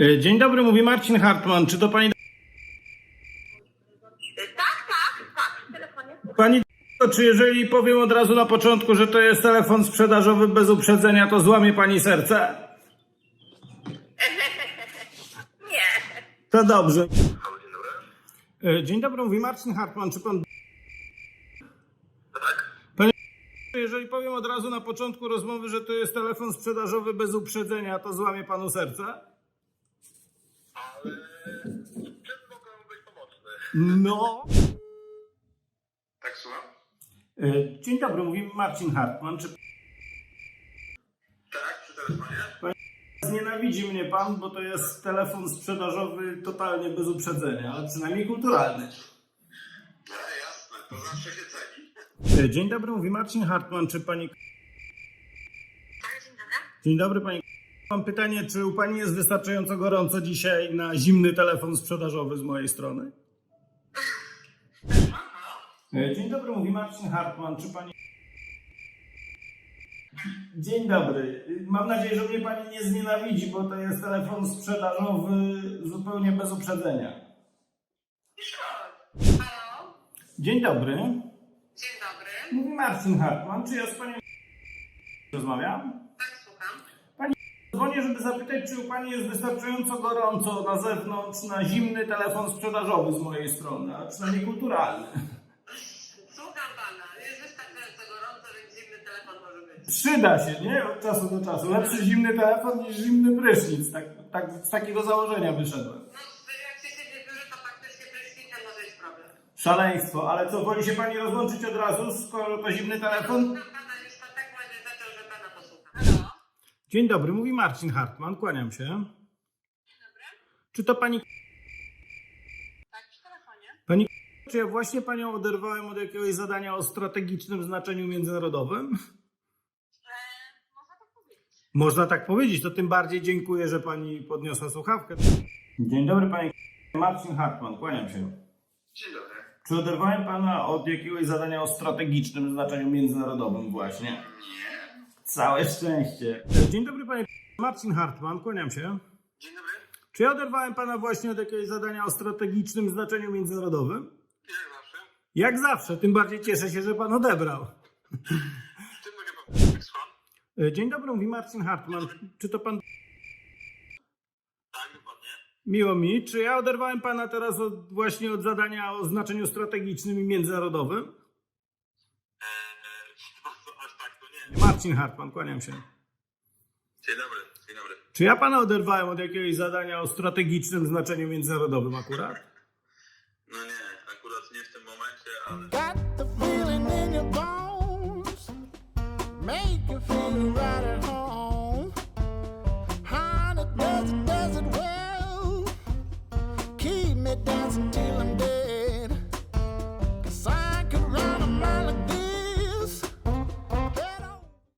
E, Dzień dobry, mówi Marcin Hartman. Czy to pani. Tak, tak, tak, w telefonie. Pani. Czy jeżeli powiem od razu na początku, że to jest telefon sprzedażowy bez uprzedzenia, to złamie pani serce? Nie. To dobrze. Halo, dzień dobry. E, Dzień dobry, mówi Marcin Hartman. Czy pan. Tak? Jeżeli powiem od razu na początku rozmowy, że to jest telefon sprzedażowy bez uprzedzenia, to złamie panu serce? Czym mogę być pomocny? No. Tak, słucham? E, Dzień dobry, mówi Marcin Hartman. Czy Tak, przy telefonie? znienawidzi mnie pan, bo to jest telefon sprzedażowy totalnie bez uprzedzenia, ale przynajmniej kulturalny. No jasne, to zawsze się ceni. E, Dzień dobry, mówi Marcin Hartman. Czy pani. Tak, dzień dobry. Dzień dobry, pani. Mam pytanie, czy u pani jest wystarczająco gorąco dzisiaj na zimny telefon sprzedażowy z mojej strony? E, Dzień dobry, mówi Marcin Hartman. Czy pani. Dzień dobry. Mam nadzieję, że mnie pani nie znienawidzi, bo to jest telefon sprzedażowy zupełnie bez uprzedzenia. Halo, Dzień dobry. dzień dobry. Mówi Marcin Hartman. Czy ja z panią rozmawiam? Dzwonię, żeby zapytać, czy u Pani jest wystarczająco gorąco na zewnątrz na zimny telefon sprzedażowy z mojej strony, a przynajmniej kulturalny. Słucham pana. Jest wystarczająco gorąco, więc zimny telefon może być. Przyda się, nie? Od czasu do czasu. Lepszy zimny telefon niż zimny prysznic. Tak, tak, z takiego założenia wyszedłem. No, jak się siedzi w biurze, to faktycznie prysznicem może być problem. Szaleństwo, ale co, woli się Pani rozłączyć od razu, skoro to zimny telefon? Słucham pana już to tak ładnie zaczął, że pana posłucham. Halo? Dzień dobry, mówi Marcin Hartman, kłaniam się. Czy to Pani... Tak, przy telefonie. Pani... Czy ja właśnie Panią oderwałem od jakiegoś zadania o strategicznym znaczeniu międzynarodowym? można tak powiedzieć. Można tak powiedzieć, to tym bardziej dziękuję, że pani podniosła słuchawkę. Dzień dobry, panie Marcin Hartman, kłaniam się. Dzień dobry. Czy oderwałem pana od jakiegoś zadania o strategicznym znaczeniu międzynarodowym właśnie? Nie. Całe szczęście. Dzień dobry, panie Marcin Hartman, kłaniam się. Dzień dobry. Czy ja oderwałem pana właśnie od jakiegoś zadania o strategicznym znaczeniu międzynarodowym? Jak zawsze. Jak zawsze, tym bardziej cieszę się, że pan odebrał. W czym mogę? Tak, słucham? Dzień dobry, mówi Marcin Hartman. Czy to pan Tak, dokładnie. Miło mi. Czy ja oderwałem pana teraz od, właśnie od zadania o znaczeniu strategicznym i międzynarodowym? Marcin Hartman, kłaniam się. Dzień dobry, dzień dobry. Czy ja pana oderwałem od jakiegoś zadania o strategicznym znaczeniu międzynarodowym akurat? No nie, akurat nie w tym momencie, ale...